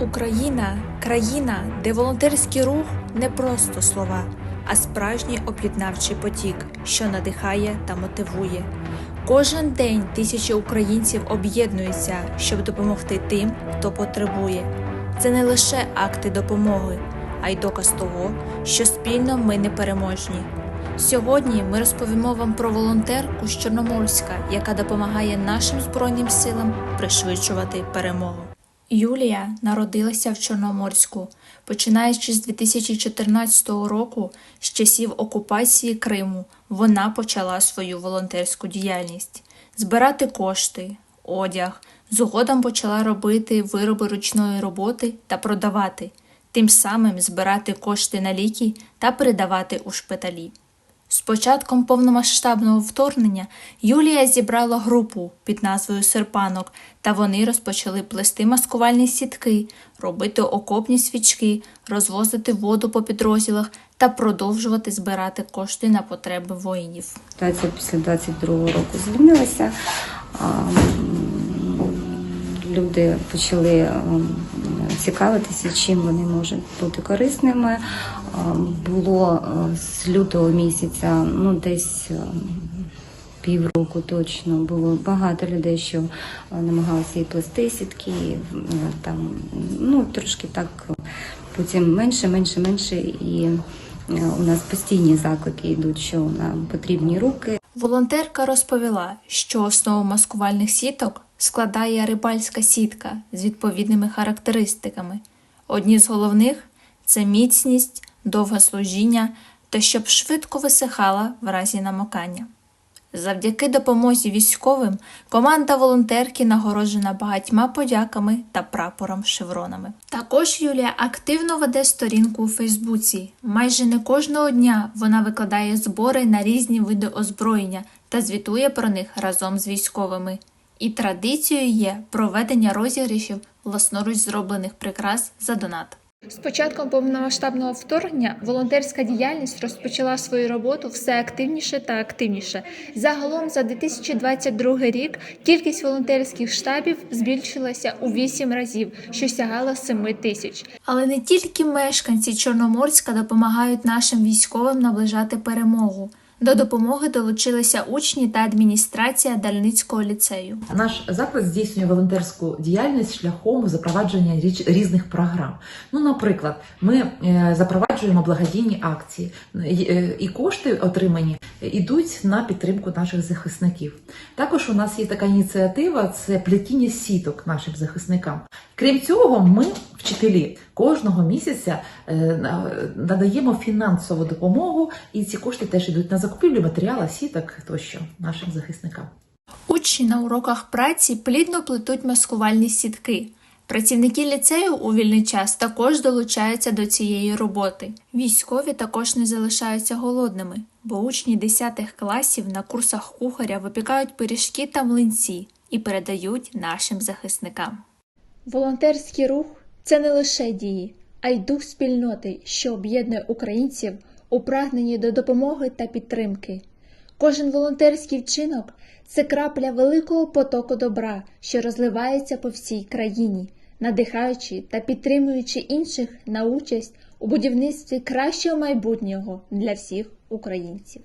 Україна країна, де волонтерський рух не просто слова, а справжній об'єднавчий потік, що надихає та мотивує. Кожен день тисячі українців об'єднуються, щоб допомогти тим, хто потребує. Це не лише акти допомоги, а й доказ того, що спільно ми непереможні. Сьогодні ми розповімо вам про волонтерку з Чорноморська, яка допомагає нашим збройним силам пришвидшувати перемогу. Юлія народилася в Чорноморську. Починаючи з 2014 року, з часів окупації Криму, вона почала свою волонтерську діяльність збирати кошти, одяг. Згодом почала робити вироби ручної роботи та продавати, тим самим збирати кошти на ліки та передавати у шпиталі. З початком повномасштабного вторгнення Юлія зібрала групу під назвою Серпанок, та вони розпочали плести маскувальні сітки, робити окопні свічки, розвозити воду по підрозділах та продовжувати збирати кошти на потреби воїнів. Ситуація після 22-го року змінилася. Люди почали цікавитися, чим вони можуть бути корисними. Було е, з лютого місяця, ну десь е, півроку точно було багато людей, що е, намагалися і плести сітки, е, там ну трошки так е, потім менше, менше, менше і. е, У нас постійні заклики йдуть, що нам потрібні руки, Волонтерка розповіла, що основу маскувальних сіток складає рибальська сітка з відповідними характеристиками. Одні з головних це міцність, довге служіння та щоб швидко висихала в разі намокання. Завдяки допомозі військовим команда волонтерки нагороджена багатьма подяками та прапором шевронами. Також Юлія активно веде сторінку у Фейсбуці. Майже не кожного дня вона викладає збори на різні види озброєння та звітує про них разом з військовими. І традицією є проведення розіграшів власноруч зроблених прикрас за донат. З початком повномасштабного вторгнення волонтерська діяльність розпочала свою роботу все активніше та активніше. Загалом за 2022 рік кількість волонтерських штабів збільшилася у 8 разів, що сягало 7 тисяч. Але не тільки мешканці Чорноморська допомагають нашим військовим наближати перемогу. До допомоги долучилися учні та адміністрація Дальницького ліцею. Наш заклад здійснює волонтерську діяльність шляхом запровадження різних програм. Ну, наприклад, ми е, запроваджуємо благодійні акції, і е, кошти отримані йдуть на підтримку наших захисників. Також у нас є така ініціатива це плетіння сіток нашим захисникам. Крім цього, ми, вчителі, кожного місяця е, надаємо фінансову допомогу, і ці кошти теж йдуть на закупівлю матеріалу, сіток тощо нашим захисникам. Учні на уроках праці плідно плетуть маскувальні сітки. Працівники ліцею у вільний час також долучаються до цієї роботи. Військові також не залишаються голодними, бо учні 10 класів на курсах кухаря випікають пиріжки та млинці і передають нашим захисникам. Волонтерський рух це не лише дії, а й дух спільноти, що об'єднує українців у прагненні до допомоги та підтримки. Кожен волонтерський вчинок це крапля великого потоку добра, що розливається по всій країні, надихаючи та підтримуючи інших на участь у будівництві кращого майбутнього для всіх українців.